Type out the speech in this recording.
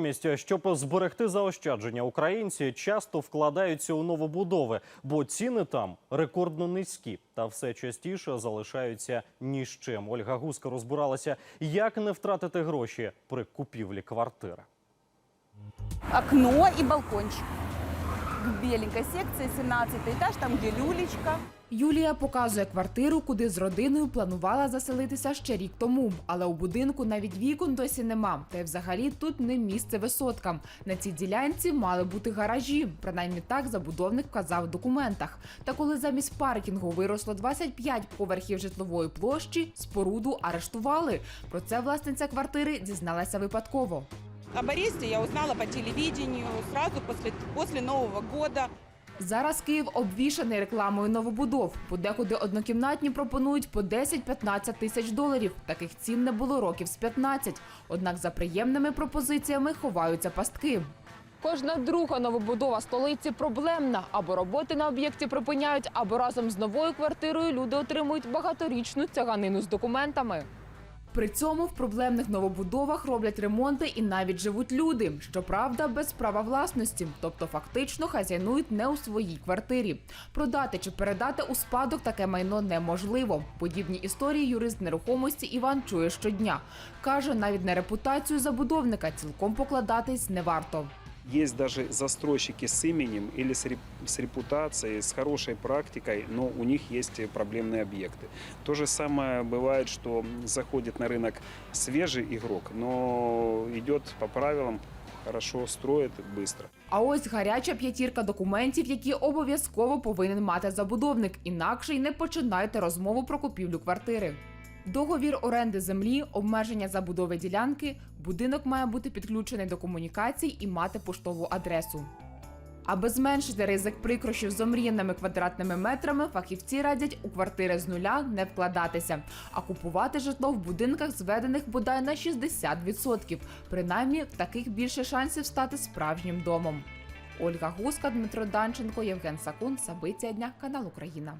Місць, щоб зберегти заощадження, українці часто вкладаються у новобудови, бо ціни там рекордно низькі та все частіше залишаються ні з чим. Ольга Гуска розбиралася, як не втратити гроші при купівлі квартири. окно і балкончик. К беленькой секции, 17 этаж, там где люлечка. Юлія показує квартиру, куди з родиною планувала заселитися ще рік тому. Але у будинку навіть вікон досі нема. Та й взагалі тут не місце висоткам. На цій ділянці мали бути гаражі. Принаймні так забудовник вказав в документах. Та коли замість паркінгу виросло 25 поверхів житлової площі, споруду арештували. Про це власниця квартири дізналася випадково. Об аресте я узнала по телевидению сразу после, после Нового года. Зараз Київ обвішаний рекламою новобудов. Подекуди однокімнатні пропонують по 10-15 тисяч доларів. Таких цін не було років з 15. Однак за приємними пропозиціями ховаються пастки. Кожна друга новобудова столиці проблемна. Або роботи на об'єкті припиняють, або разом з новою квартирою люди отримують багаторічну тяганину з документами. При цьому в проблемних новобудовах роблять ремонти і навіть живуть люди. Щоправда, без права власності, тобто фактично хазяйнують не у своїй квартирі. Продати чи передати у спадок таке майно неможливо. Подібні історії юрист нерухомості Іван чує щодня. каже, навіть на репутацію забудовника цілком покладатись не варто. Есть даже застройщики с именем или с, реп- с репутацией, с хорошей практикой, но у них есть проблемные объекты. То же самое бывает, что заходит на рынок свежий игрок, но идет по правилам, хорошо строит быстро. А ось гаряча п'ятірка документів, які обов'язково повинен мати забудовник, інакше й не починайте розмову про купівлю квартири. Договір оренди землі, обмеження забудови ділянки, будинок має бути підключений до комунікацій і мати поштову адресу. Аби зменшити ризик прикрощів з омріяними квадратними метрами, фахівці радять у квартири з нуля не вкладатися, а купувати житло в будинках, зведених бодай на 60%. Принаймні, в таких більше шансів стати справжнім домом. Ольга Гуска, Дмитро Данченко, Євген Сакун. Сабиття дня, канал Україна.